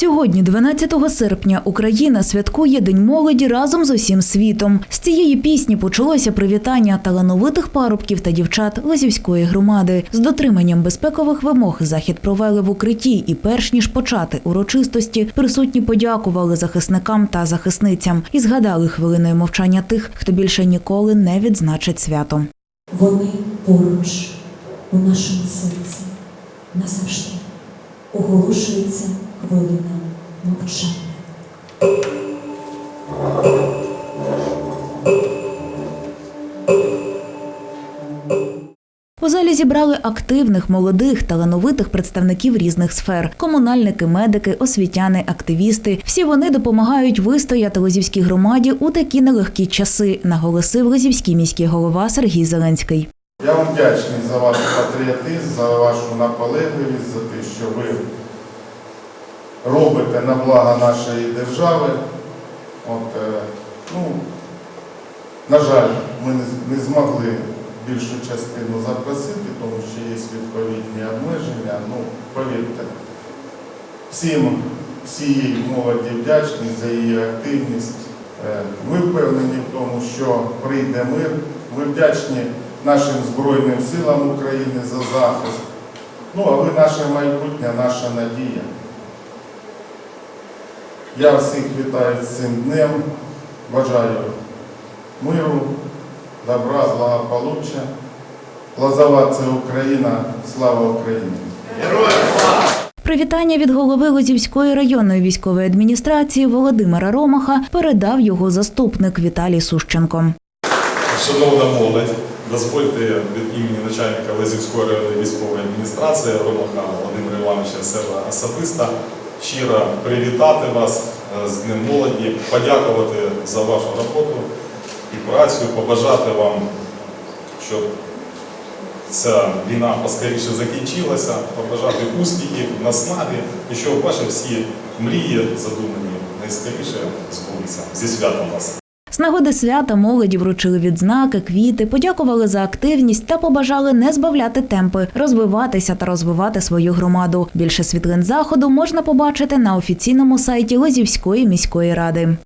Сьогодні, 12 серпня, Україна святкує День молоді разом з усім світом. З цієї пісні почалося привітання талановитих парубків та дівчат Лозівської громади. З дотриманням безпекових вимог захід провели в укритті, і перш ніж почати урочистості, присутні подякували захисникам та захисницям і згадали хвилиною мовчання тих, хто більше ніколи не відзначить свято. Вони поруч у нашому серці назавжди оголошується хвилина мовчання. У залі зібрали активних, молодих, талановитих представників різних сфер: комунальники, медики, освітяни, активісти. Всі вони допомагають вистояти Лозівській громаді у такі нелегкі часи, наголосив Лозівський міський голова Сергій Зеленський. Я вам вдячний за ваш патріотизм, за вашу наполегливість, за те, що ви робите на благо нашої держави. От, е, ну, на жаль, ми не змогли більшу частину запросити, тому що є відповідні обмеження. Ну, повірте, всім всієї молоді вдячні за її активність. Е, Ми впевнені в тому, що прийде мир. Ми вдячні нашим Збройним силам України за захист. Ну, а ви наше майбутнє, наша надія. Я всіх вітаю з цим днем. Бажаю миру, добра, благополуччя. Лозова це Україна, слава Україні! Героям слава! Привітання від голови Лозівської районної військової адміністрації Володимира Ромаха передав його заступник Віталій Сущенко. Шановна молодь, дозвольте від імені начальника Лизівської районної військової адміністрації Ромаха Володимира Івановича себе особисто щиро привітати вас е, з Днем молоді, подякувати за вашу роботу і працю, побажати вам, щоб ця війна поскоріше закінчилася, побажати успіхів, наснаги і щоб ваші всі мрії задумані найскоріше збулися. Зі святом вас! З нагоди свята молоді вручили відзнаки, квіти, подякували за активність та побажали не збавляти темпи, розвиватися та розвивати свою громаду. Більше світлин заходу можна побачити на офіційному сайті Лозівської міської ради.